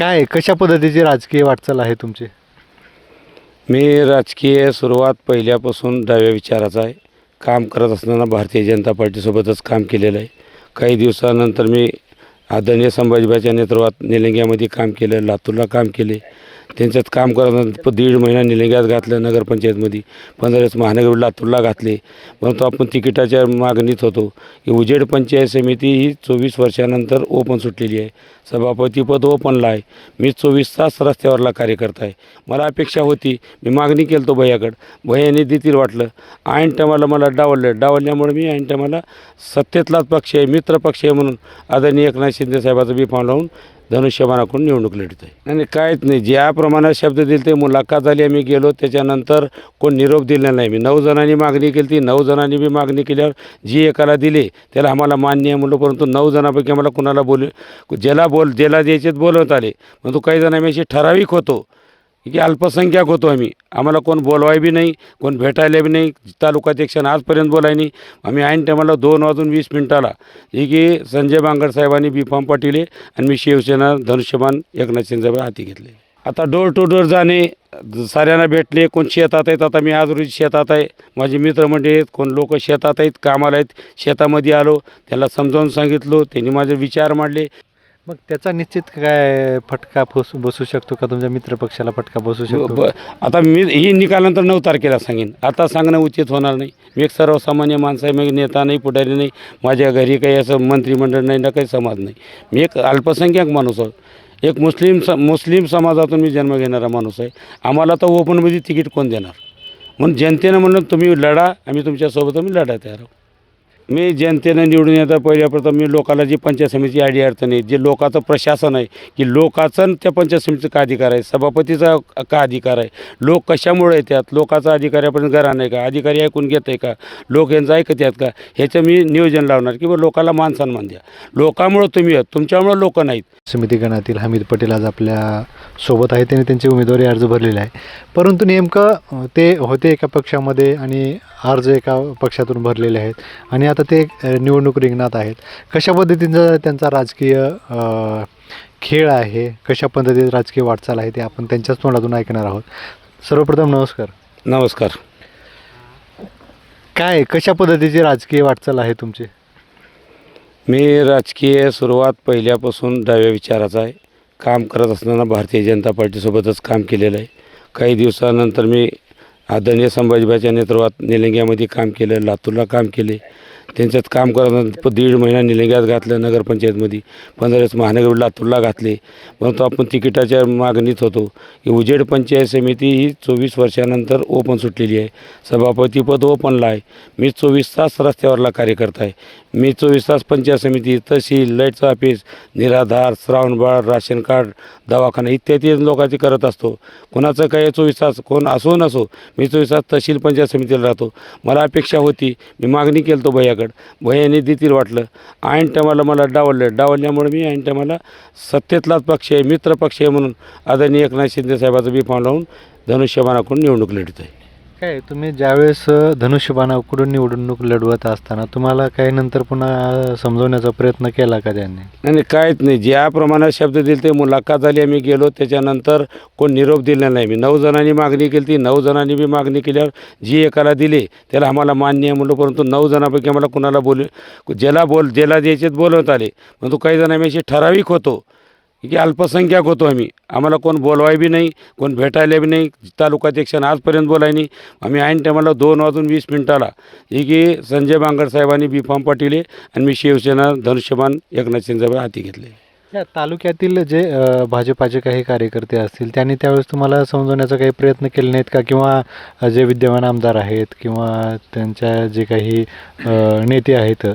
काय कशा पद्धतीची राजकीय वाटचाल आहे तुमची? मी राजकीय सुरुवात पहिल्यापासून डाव्या विचाराचा आहे. काम करत असताना भारतीय जनता पार्टीसोबतच काम केलेलं आहे. काही दिवसानंतर मी आदरणीय संभाजीबाईच्या नेतृत्वात निलंग्यामध्ये काम केलं लातूरला काम केले. त्यांच्यात काम करत दीड महिना निलंग्यात घातलं नगरपंचायतमध्ये. पंधरा महानगर लातूरला घातले. परंतु आपण तिकिटाच्या मागणीत होतो की उजेड पंचायत समिती ही चोवीस वर्षानंतर ओपन सुटलेली आहे. सभापतीपद ओपनला आहे. मी चोवीस तास रस्त्यावरला कार्यकर्ता आहे. मला अपेक्षा होती मी मागणी केली तो भैयाकडं. भैयाने देतील वाटलं. ऐन टायमाला मला डावललं. डावलल्यामुळे मी ऐन टायमाला सत्तेतलाच पक्ष आहे मित्र पक्ष आहे म्हणून आदरणीय एकनाथ शिंदे साहेबाचं बी फॉर्म लावून धनुष्यबाणाकडून निवडणूक लढत आहे आणि काहीच नाही ज्याप्रमाणे शब्द दिले ते मुलाखत झाली आम्ही गेलो त्याच्यानंतर कोण निरोप दिला नाही. मी नऊ जणांनी मागणी केली ती नऊ जणांनी बी मागणी केल्यावर जी एकाला दिली त्याला आम्हाला मान्य आहे म्हणलं परंतु नऊ जणांपैकी आम्हाला कुणाला बोल ज्याला बोल ज्याला द्यायचे बोलवत आले. परंतु काही जण आम्ही असे ठराविक होतो की अल्पसंख्याक होतो आम्ही. आम्हाला कोण बोलवाय बी नाही कोण भेटायला बी नाही तालुकाध्यक्षानं आजपर्यंत बोलाय नाही. आम्ही ऐन टायमाला दोन वाजून वीस मिनिटाला हे की संजय बांगड साहेबांनी बी फॉर्म पाठवले आणि मी शिवसेना धनुष्यमान एकनाथ शिंदेबाई हाती घेतले. आता डोर टू डोर जाणे साऱ्यांना भेटले कोण शेतात आहेत आता मी आज रोजी शेतात आहे. माझे मित्रमंडळी आहेत कोण लोक शेतात आहेत कामाला आहेत शेतामध्ये आलो त्याला समजावून सांगितलं त्यांनी माझे विचार मांडले. मग त्याचा निश्चित काय फटका बसू बसू शकतो का? तुमच्या मित्रपक्षाला फटका बसू शकतो ब- आता मी ही निकालानंतर नऊ तारखेला सांगेन. आता सांगणं उचित होणार नाही. मी एक सर्वसामान्य माणसं आहे मी नेता नाही पुढारी नाही. माझ्या घरी काही असं मंत्रिमंडळ नाही ना काही समाज नाही. मी एक अल्पसंख्याक माणूस आहे. एक मुस्लिम स मुस्लिम समाजातून मी जन्म घेणारा माणूस आहे. आम्हाला तर ओपनमध्ये तिकीट कोण देणार? म्हणून जनतेनं म्हणलं तुम्ही लढा आम्ही तुमच्यासोबत आम्ही लढा तयार आहोत. मी जनतेनं निवडून येता पहिल्याप्रथम मी लोकाला जी पंचायत समितीची आडी अडचण आहे जे लोकाचं प्रशासन आहे की लोकाचं त्या पंचायत समितीचा का अधिकार आहे सभापतीचा का अधिकार आहे लोक कशामुळे येतात लोकाचा अधिकार घरा नाही का अधिकारी ऐकून घेत आहे का लोक यांचं ऐकत आहेत का ह्याचं मी नियोजन लावणार की लोकाला मान सन्मान द्या. लोकामुळं तुम्ही आहात तुमच्यामुळं लोक नाहीत. समिती गणातील हमीद पटेल आज आपल्यासोबत आहे त्यांनी त्यांचे उमेदवारी अर्ज भरलेला आहे परंतु नेमकं ते होते एका पक्षामध्ये आणि अर्ज एका पक्षातून भरलेले आहेत. आणि आता ते अं, निवडणूक रिंगणात आहेत. कशा पद्धतीचा त्यांचा राजकीय खेळ आहे कशा पद्धतीत राजकीय वाटचाल आहे ते आपण त्यांच्याच तोंडातून ऐकणार आहोत. सर्वप्रथम नमस्कार. नमस्कार. काय कशा पद्धतीची राजकीय वाटचाल आहे तुमची? मी राजकीय सुरुवात पहिल्यापासून डाव्या विचाराचा आहे. काम करत असताना भारतीय जनता पार्टीसोबतच काम केलेलं आहे. काही दिवसानंतर मी आदरणीय संभाजीबाईच्या नेतृत्वात निलंग्यामध्ये काम केलं लातूरला काम केले. त्यांच्यात काम करत दीड महिना निलंग्यात घातलं नगरपंचायतमध्ये. पंधरा महानगर लातूरला घातले. परंतु आपण तिकिटाच्या मागणीत होतो की उजेड पंचायत समिती ही चोवीस वर्षानंतर ओपन सुटलेली आहे. सभापतीपद ओपनला आहे. मी चोवीस तास रस्त्यावरला कार्यकर्ता आहे. मी चोवीस तास पंचायत समिती तहसील लाईटचं ऑफिस निराधार श्रावणबाळ राशन कार्ड दवाखाना इत्यादी लोकांची करत असतो. कोणाचं काय चोवीस तास कोण असो नसो मी चोवीस तास तहसील पंचायत समितीला राहतो. मला अपेक्षा होती. मी मागणी केली तो भैयाकडं भैयाने देतील वाटलं. ऐन टायमाला मला डावललं. डावलल्यामुळे मी ऐन टायमाला सत्तेतलाच पक्ष आहे मित्र पक्ष आहे म्हणून आदरणीय एकनाथ शिंदे साहेबाचं बी पाव लावून धनुष्यबाणाकडून निवडणूक लढत आहे काय तुम्ही ज्यावेळेस अ, धनुष्यबाणाकडून निवडणूक लढवत असताना तुम्हाला काही नंतर पुन्हा समजवण्याचा प्रयत्न केला का त्यांनी? नाही नाही काहीच नाही. ज्याप्रमाणे शब्द दिले ते मुलाखत झाली आम्ही गेलो. त्याच्यानंतर कोण निरोप दिला नाही. मी नऊ जणांनी मागणी केली. ती नऊ जणांनी बी मागणी केल्यावर जी एकाला दिली त्याला आम्हाला मान्य आहे म्हणलं परंतु नऊ जणांपैकी आम्हाला कुणाला बोल ज्याला बोल ज्याला द्यायचे बोलवत आले परंतु काही जण आम्ही असे ठराविक होतो. की अल्पसंख्याक होतो आम्ही. आम्हाला कोण बोलवाय बी नाही कोण भेटायला बी नाही तालुकाध्यक्षानं आजपर्यंत बोलाय नाही. आम्ही ऐन टायमाला दोन वाजून वीस मिनिटाला ही की संजय बांगड साहेबांनी बी फॉर्म पाठवले आणि मी शिवसेना धनुष्यमान एकनाथ शिंदेवर हाती घेतले. तालुक्यातील जे भाजपाचे काही कार्यकर्ते असतील त्यांनी त्यावेळेस तुम्हाला समजवण्याचा काही प्रयत्न केले नाहीत का? किंवा जे विद्यमान आमदार आहेत किंवा त्यांच्या जे काही नेते आहेत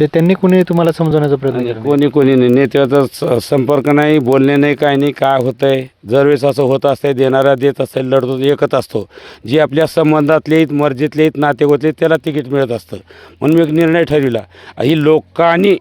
जे त्यांनी कुणी तुम्हाला समजवण्याचा प्रयत्न केला? कोणी कोणी नाही नेत्याचा स- संपर्क नाही बोलणे नाही काय नाही काय होतं आहे जरवेळेस असं होत असतंय देणारा देत असेल लढतो एकच असतो. जे आपल्या संबंधातले आहेत मर्जीतले आहेत नातेगोतले आहेत, त्याला तिकीट मिळत असतं. म्हणून मी एक निर्णय ठरविला. ही लोकांनी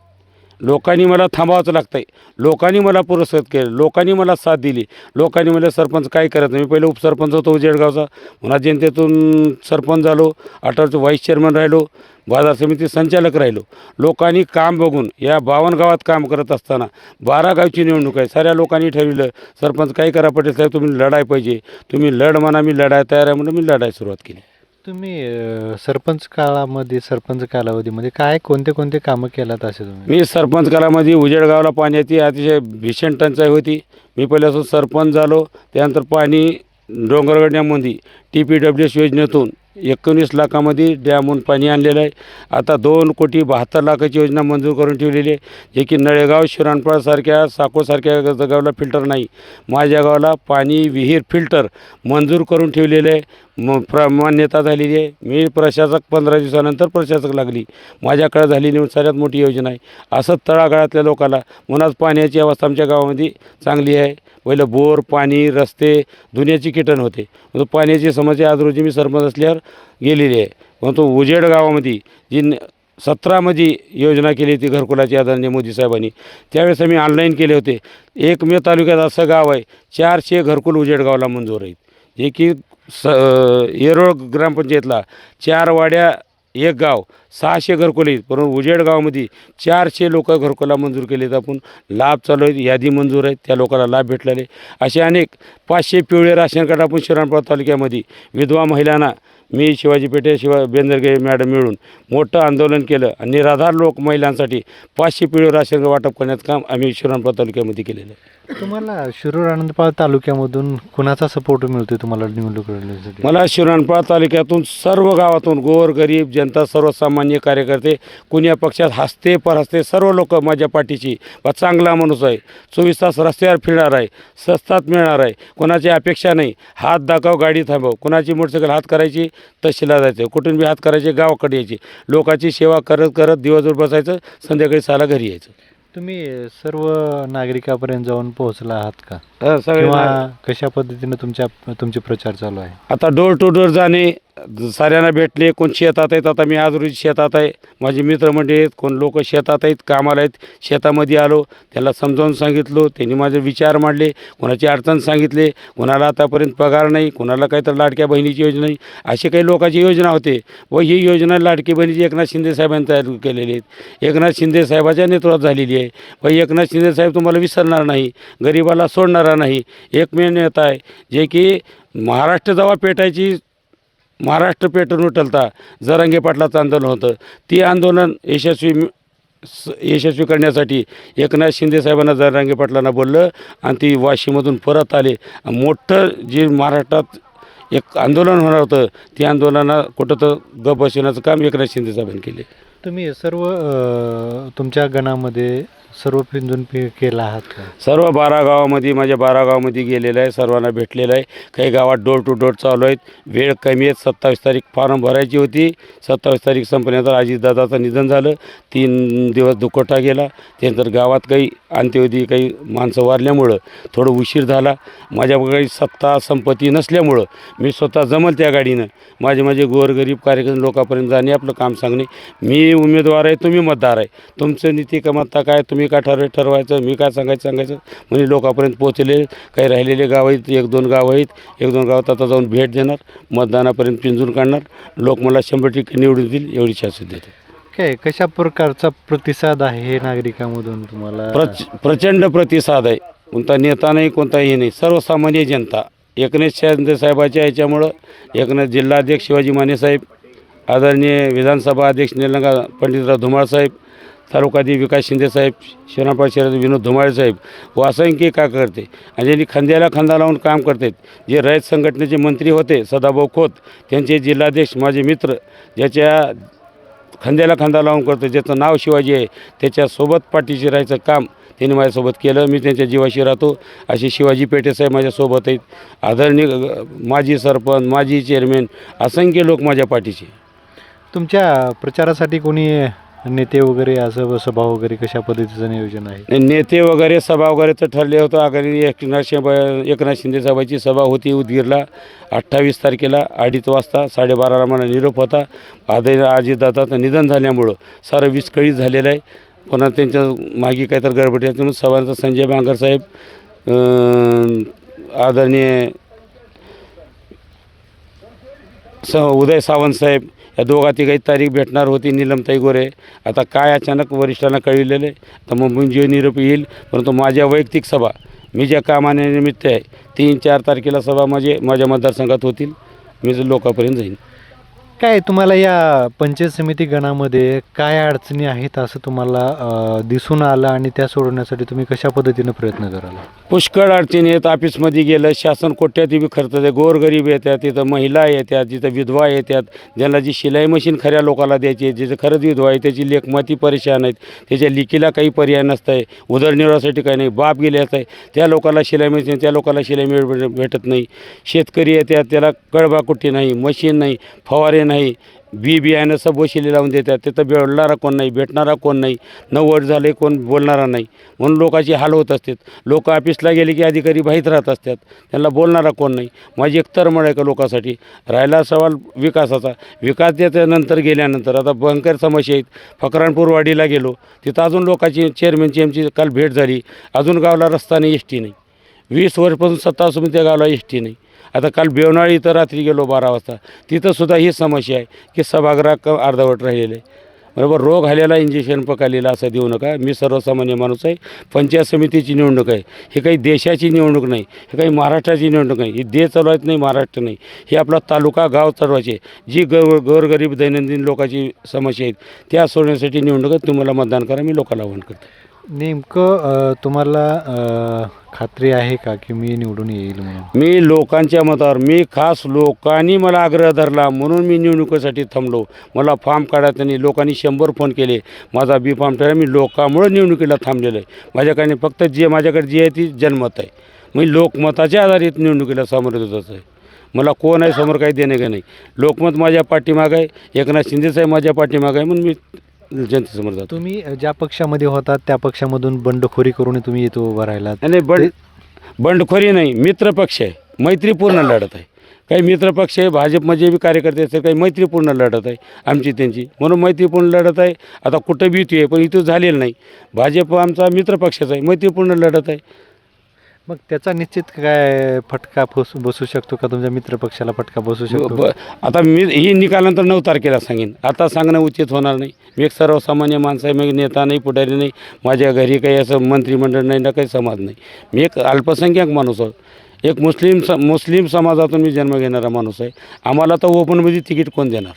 लोकांनी मला थांबावंच लागतं आहे लोकांनी मला पुरस्कृत केलं. लोकांनी मला साथ दिली. लोकांनी मला सरपंच काय करत नाही. मी पहिले उपसरपंच होतो उजेडगावचा. पुन्हा जनतेतून सरपंच झालो. अठराचं व्हाईस चेअरमन राहिलो. बाजार समिती संचालक राहिलो. लोकांनी काम बघून या बावन्न गावात काम करत असताना बारा गावची निवडणूक आहे. साऱ्या लोकांनी ठरविलं सरपंच काही करा पटेल साहेब तुम्ही लढाय पाहिजे. तुम्ही लढ म्हणा मी लढाय तयार आहे म्हणून मी लढायला सुरुवात केली. तुम्ही सरपंच काळामध्ये सरपंच कालावधीमध्ये काय कोणते कोणते कामं केलात असे तुम्ही? मी सरपंच काळामध्ये उजेड गावाला पाण्याची अतिशय भीषण टंचाई होती. मी पहिल्यापासून सरपंच झालो त्यानंतर पाणी डोंगरगड डॅममध्ये टी पी डब्ल्यू एस योजनेतून एकोणीस लाखामध्ये डॅमहून पाणी आणलेलं आहे. आता दोन कोटी बहात्तर लाखाची योजना मंजूर करून ठेवलेली आहे. जे की नळेगाव शिराणपाळसारख्या साकोसारख्या गावाला फिल्टर नाही. माझ्या गावाला पाणी विहीर फिल्टर मंजूर करून ठेवलेलं आहे. म प्र मान्यता झालेली आहे. मी प्रशासक पंधरा दिवसानंतर प्रशासक लागली. माझ्याकडे झालेली सगळ्यात मोठी योजना आहे. असं तळागाळातल्या लोकाला म्हणूनच पाण्याची अवस्था आमच्या गावामध्ये चांगली आहे. पहिलं बोर पाणी रस्ते दुनियाची किटन होते. म्हणजे पाण्याची समस्या आज रोजी मी सरपंच असल्यावर गेलेली आहे. परंतु उजेड गावामध्ये जी सतरामध्ये योजना केली होती घरकुलाची आदरणीय मोदी साहेबांनी. त्यावेळेस आम्ही ऑनलाईन केले होते. एक मे तालुक्यात असं गाव आहे चारशे घरकुल उजेड गावाला मंजूर आहेत. जे की स येरोळ ग्रामपंचायतला चार वाड्या एक गाव सहाशे घरकुल आहेत. परंतु उजेड गावामध्ये चारशे लोक घरकुला मंजूर केलेत. आपण लाभ चालू आहेत यादी मंजूर आहेत. त्या लोकांना लाभ भेटलेले असे अनेक पाचशे पिवळे राशन कार्ड आपण श्रीरामपूर तालुक्यामध्ये विधवा महिलांना मी शिवाजी पेठे शिवा बेंदरगे मॅडम मिळून मोठं आंदोलन केलं आणि निराधार लोक महिलांसाठी पाचशे पिवळे राशन वाटप करण्याचं काम आम्ही शिराणपूर तालुक्यामध्ये केलेलं आहे. तुम्हाला शिरूर आनंदपाळ तालुक्यामधून कुणाचा सपोर्ट मिळतोय तुम्हाला निवडणूक लढण्यासाठी? मला शिराणपाळ तालुक्यातून सर्व गावातून गोर गरीब जनता सर्वसामान्य कार्यकर्ते कुण्या पक्षात हसते परहसते सर्व लोक माझ्या पाठीची बा चांगला माणूस आहे. चोवीस तास रस्त्यावर फिरणार आहे स्वस्तात मिळणार आहे. कोणाची अपेक्षा नाही हात दाखव गाडी थांबव. कोणाची मोटरसायकल हात करायची तहसीलला जायचं. कुठून बी हात करायचे गावाकडे यायची. लोकांची सेवा करत करत दिवसभर बसायचं संध्याकाळी सहाला घरी यायचं. तुम्ही सर्व नागरिकापर्यंत जाऊन पोहोचला आहात का? हा, सगळे किंवा कशा पद्धतीने तुमच्या तुमचे प्रचार चालू आहे? आता डोर टू डोर जाणे साऱ्यांना भेटले कोण शेतात आहेत आता मी आज रोजी शेतात आहे. माझे मित्रमंडळी आहेत कोण लोक शेतात आहेत कामाला आहेत शेतामध्ये आलो त्याला समजावून सांगितलो त्यांनी माझे विचार मांडले कोणाची अडचण सांगितले कोणाला आतापर्यंत पगार नाही कोणाला काहीतरी लाडक्या बहिणीची योजना नाही अशी काही लोकांची योजना होते. व ही योजना लाडकी बहिणीची एकनाथ शिंदे साहेबांनी तयार केलेली आहेत. एकनाथ शिंदे साहेबाच्या नेतृत्वात झालेली आहे व एकनाथ शिंदे साहेब तुम्हाला विसरणार नाही गरिबाला सोडणारा नाही. एकमेव नेता आहे जे की महाराष्ट्र जेव्हा पेटायची महाराष्ट्र पेटून उठलता जरांगे पाटलाचं आंदोलन होतं. ती आंदोलन यशस्वी यशस्वी करण्यासाठी एकनाथ शिंदे साहेबांना जरांगे पाटलांना बोललं आणि ती वाशीमधून परत आले. मोठं जे महाराष्ट्रात एक आंदोलन होणार होतं ते आंदोलना कुठं तर गप बसवण्याचं काम एकनाथ शिंदे साहेबांनी केले. तुम्ही सर्व तुमच्या गणामध्ये सर्व पिंजून पे केला आहात का? सर्व बारा गावामध्ये माझ्या बारा गावामध्ये गेलेलं आहे सर्वांना भेटलेलं आहे. काही गावात डोर टू डोर चालू आहेत. वेळ कमी आहेत. सत्तावीस तारीख फॉर्म भरायची होती. सत्तावीस तारीख संपल्यानंतर अजितदादाचं निधन झालं. तीन दिवस दुखोटा गेला. त्यानंतर गावात काही अंत्यवधी काही माणसं वारल्यामुळं थोडं उशीर झाला. माझ्याकडे काही सत्ता संपत्ती नसल्यामुळं मी स्वतः जमल त्या गाडीनं. माझे माझे गोरगरीब कार्यक्रम लोकांपर्यंत जाणे आपलं काम सांगणे. मी उमेदवार आहे तुम्ही मतदार आहे. तुमचं नीती कमत्ता काय तुम्ही काय ठरव ठरवायचं? मी काय सांगायचं सांगायचं? म्हणजे लोकांपर्यंत पोहोचले काही राहिलेले गाव आहेत एक दोन गाव आहेत एक दोन गावात आता जाऊन भेट देणार मतदानापर्यंत पिंजून काढणार लोक मला शंभर टक्के निवडून देईल एवढी शासन देते. काय कशा प्रकारचा प्रतिसाद आहे हे नागरिकांमधून तुम्हाला? प्रच प्रचंड प्रतिसाद आहे. कोणता नेता नाही कोणताही नाही. सर्वसामान्य जनता एकनाथ शिंदे साहेबाच्या याच्यामुळं एकनाथ जिल्हाध्यक्ष शिवाजी माने साहेब आदरणीय विधानसभा अध्यक्ष निलंगा पंडितराव धुमाळ साहेब तालुकाधी विकास शिंदे साहेब शिवरापाल विनोद धुमाळे साहेब व असंख्य का करते आणि ज्यांनी खांद्याला खांदा लावून काम करतात जे रयत संघटनेचे मंत्री होते सदाभाऊ खोत त्यांचे जिल्हाध्यक्ष माझे मित्र ज्याच्या खांद्याला खांदा लावून करतो ज्याचं नाव शिवाजी आहे त्याच्यासोबत पाठीशी राहायचं काम त्यांनी माझ्यासोबत केलं. मी त्यांच्या जीवाशी राहतो. असे शिवाजी पेठेसाहेब माझ्यासोबत आहेत. आदरणीय माजी सरपंच माजी चेअरमॅन असंख्य लोक माझ्या पाठीशी तुमच्या प्रचारासाठी कोणी नेते वगैरे असं सभा वगैरे कशा पद्धतीचं नियोजन आहे? नेते वगैरे सभा वगैरे तर ठरले होतं. आगामी एकनाथ शिंदे एकनाथ शिंदे साहेबाची सभा होती उदगीरला अठ्ठावीस तारखेला अडीच वाजता साडेबाराला मला निरोप होता. आदर अजितदादाचं निधन झाल्यामुळं सारं विस्कळीत झालेलं आहे. पुन्हा त्यांच्या मागे काहीतरी गडबडी आहे. म्हणून सभांचा संजय बांगर साहेब आदरणीय स उदय सावंत साहेब या दोघा तिघाही तारीख भेटणार होती निलमताई गोरे. आता काय अचानक वरिष्ठांना कळविलेलं आहे तर मग जीव निरोप येईल परंतु माझ्या वैयक्तिक सभा मी ज्या कामानिमित्त आहे तीन चार तारखेला सभा माझे माझ्या मतदारसंघात होतील मी जर लोकांपर्यंत जाईन. काय तुम्हाला या पंचायत समिती गणामध्ये काय अडचणी आहेत असं तुम्हाला दिसून आलं आणि त्या सोडवण्यासाठी तुम्ही कशा पद्धतीनं प्रयत्न कराल? पुष्कळ अडचणी आहेत. ऑफिसमध्ये गेलं शासन कोट्यात बी खर्च आहे गोरगरीब येतात तिथं महिला येतात तिथं विधवा येतात ज्यांना जी शिलाई मशीन खऱ्या लोकाला द्यायची आहे जिथं खरंच विधवा आहे त्याची लेखमाती परेशान आहेत त्याच्या लिकीला काही पर्याय नसतं आहे उदरनिर्वाहासाठी काही नाही बाप गेले असं आहे. त्या लोकाला शिलाई मशीन त्या लोकाला शिलाई मिळ भेट- भेटत नाही. शेतकरी येतात त्याला कळबाकुटी नाही मशीन नाही फवारे नाही. नाही. बी बियाणं सब वशिले लावून देतात. तिथं भेटणारा कोण नाही भेटणारा कोण नाही नव्वद झाले कोण बोलणारा नाही. म्हणून लोकांची हाल होत असतात. लोक ऑफिसला गेले की अधिकारी बाहीत राहत असतात. त्यांना बोलणारा कोण नाही. माझी एक तरमळ आहे का लोकांसाठी? राहिला सवाल विकासाचा. विकास त्याच्यानंतर गेल्यानंतर आता भयंकर समस्या आहेत. फकरानपूरवाडीला गेलो. तिथं अजून लोकांची चेअरमॅनची आमची काल भेट झाली. अजून गावला रस्ता नाही एस टी नाही. वीस वर्षपासून सत्ता असून त्या गावाला एस टी नाही. आता काल बेवनाळी इथं रात्री गेलो बारा वाजता. तिथंसुद्धा ही समस्या आहे की सभागृह क अर्धवट राहिलेलं. आहे बरोबर रोग आलेला इंजेक्शन पकालेला असं देऊ नका. मी सर्वसामान्य माणूस आहे. पंचायत समितीची निवडणूक आहे. ही काही देशाची निवडणूक नाही. ही काही महाराष्ट्राची निवडणूक नाही. ही देश चालवायचं नाही महाराष्ट्र नाही. ही आपला तालुका गाव चालवायचे. आहे. जी ग गोरगरीब दैनंदिन लोकांची समस्या आहेत त्या सोडण्यासाठी निवडणूक तुम्हाला मतदान करा. मी लोकांना आवाहन करतो. नेमकं तुम्हाला खात्री आहे का की मी निवडून येईल म्हणून? मी लोकांच्या मतावर मी खास लोकांनी मला आग्रह धरला म्हणून मी निवडणुकीसाठी थांबलो. मला फॉर्म काढायचा त्यांनी लोकांनी शंभर फोन केले. माझा बी फॉर्म ठरला मी लोकांमुळे निवडणुकीला थांबलेलो आहे. माझ्याकडे फक्त जे माझ्याकडे जी आहे ती जनमत आहे. मी लोकमताच्या आधारित निवडणुकीला समोर जात आहे मला कोण आहे समोर काही देणे का नाही. लोकमत माझ्या पाठीमागं आहे एकनाथ शिंदेसाहेब माझ्या पाठीमागं आहे म्हणून मी जनतेसमोर जातो. तुम्ही ज्या पक्षामध्ये होतात त्या पक्षामधून बंडखोरी करून तुम्ही इथं उभं राहिलात. नाही बंड बंडखोरी नाही मित्रपक्ष आहे. मैत्रीपूर्ण लढत आहे. काही मित्रपक्ष आहे भाजपमध्ये बी कार्यकर्ते असतात काही मैत्रीपूर्ण लढत आहे आमची त्यांची. म्हणून मैत्रीपूर्ण लढत आहे. आता कुठं बी युती आहे पण इथं झालेलं नाही. भाजप आमचा मित्रपक्षाचा आहे मैत्रीपूर्ण लढत आहे. मग त्याचा निश्चित काय फटका फस- बसू शकतो का? तुमच्या मित्रपक्षाला फटका बसू शकतो? ब- आता मी ही निकालानंतर नऊ तारखेला सांगेन. आता सांगणं उचित होणार नाही. मी एक सर्वसामान्य माणसं आहे मी नेता नाही पुढारी नाही. माझ्या घरी काही असं मंत्रिमंडळ नाही ना काही समाज नाही. मी एक अल्पसंख्याक माणूस आहे एक मुस्लिम स मुस्लिम समाजातून मी जन्म घेणारा माणूस आहे. आम्हाला तर ओपनमध्ये तिकीट कोण देणार?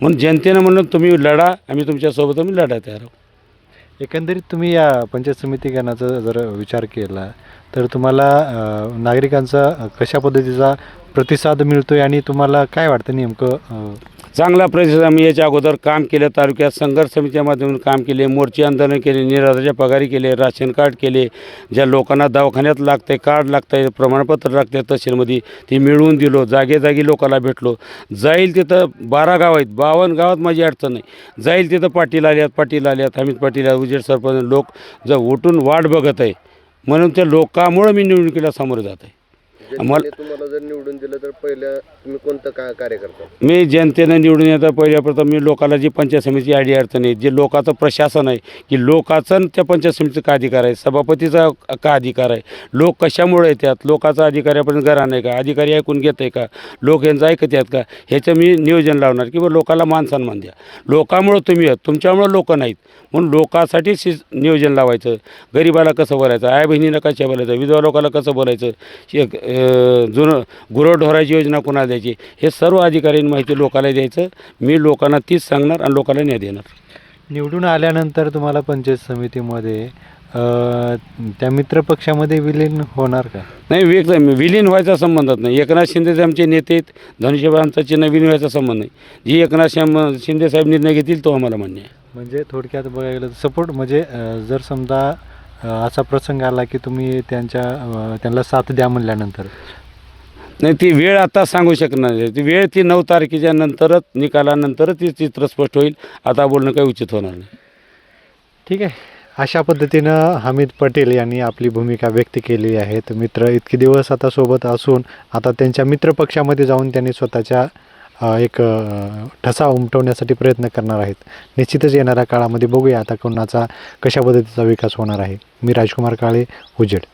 म्हणून जनतेनं म्हणलं तुम्ही लढा आम्ही तुमच्यासोबत आम्ही लढा तयार आहोत. एकंदरीत तुम्ही या पंचायत समिती गणाचा जर विचार केला तर तुम्हाला नागरिकांचा कशा पद्धतीचा प्रतिसाद मिळतोय आणि तुम्हाला काय वाटतं नेमकं चांगला प्रतिसाद आम्ही याच्या अगोदर काम केलं तालुक्यात संघर्ष समितीच्या माध्यमातून काम केले मोर्चे आंदोलन केले निराधाच्या पगारी केले राशन कार्ड केले ज्या लोकांना दवाखान्यात लागते कार्ड लागतंय प्रमाणपत्र लागते तहसीलमध्ये ते मिळवून दिलो जागेजागी लोकांना भेटलो. जाईल तिथं बारा गाव आहेत बावन्न गावात माझी अडचण नाही. जाईल तिथं पाटील आल्यात पाटील आल्यात हमीद पाटील उजेड सरपंच लोक जर उठून वाट बघत आहे. म्हणून त्या लोकांमुळं मी निवडणुकीला सामोरं जात आहे. आम्हाला- जनतेने तुम्हाला जर निवडून दिलं तर पहिल्या तुम्ही कोणतं का कार्य करता? मी जनतेनं निवडून येता पहिल्याप्रथम मी लोकाला जी पंचायत समितीची अडी अडचण आहे जे लोकाचं प्रशासन आहे की लोकाचं त्या पंचायत समितीचा का अधिकार आहे सभापतीचा का अधिकार आहे लोक कशामुळे येतात लोकाचा अधिकारी आपण घरा नाही का अधिकारी ऐकून घेत आहे का लोक यांचं ऐकत आहेत का ह्याचं मी नियोजन लावणार किंवा लोकाला मान सन्मान द्या. लोकामुळं तुम्ही आहेत तुमच्यामुळं लोक नाहीत. म्हणून लोकासाठी नियोजन लावायचं गरिबाला कसं बोलायचं आई बहिणीला कसं बोलायचं विधवा लोकाला कसं बोलायचं शे अं, जुनं गुरंढोराची योजना कोणाला द्यायची हे सर्व अधिकाऱ्यांनी माहिती लोकाला द्यायचं. मी लोकांना तीच सांगणार आणि लोकांना न्याय देणार. निवडून आल्यानंतर तुम्हाला पंचायत समितीमध्ये त्या मित्रपक्षामध्ये विलीन होणार का? नाही वेग विलीन व्हायचा संबंधच नाही. एकनाथ शिंदे आमचे नेते आहेत धनुष्यबाण आमचा चिन्ह विलीन व्हायचा संबंध नाही. जी एकनाथ श्याम शिंदे साहेब निर्णय घेतील तो आम्हाला मान्य आहे. म्हणजे थोडक्यात बघायला सपोर्ट म्हणजे जर समजा असा प्रसंग आला की तुम्ही त्यांच्या त्यांना साथ द्या म्हणल्यानंतर? नाही ती वेळ आता सांगू शकणार नाही. ती वेळ ती नऊ तारखेच्या नंतरच निकालानंतरच ती चित्र स्पष्ट होईल. आता बोलणं काही उचित होणार नाही. ठीक आहे. अशा पद्धतीनं हमीद पटेल यांनी आपली भूमिका व्यक्त केली आहे. तर मित्र इतके दिवस आता सोबत असून आता त्यांच्या मित्रपक्षामध्ये जाऊन त्यांनी स्वतःच्या एक ठसा उमटवण्यासाठी प्रयत्न करणार आहेत. निश्चितच येणाऱ्या काळामध्ये बघूया आता कोणाचा कशा पद्धतीचा विकास होणार आहे. मी राजकुमार काळे उजेड.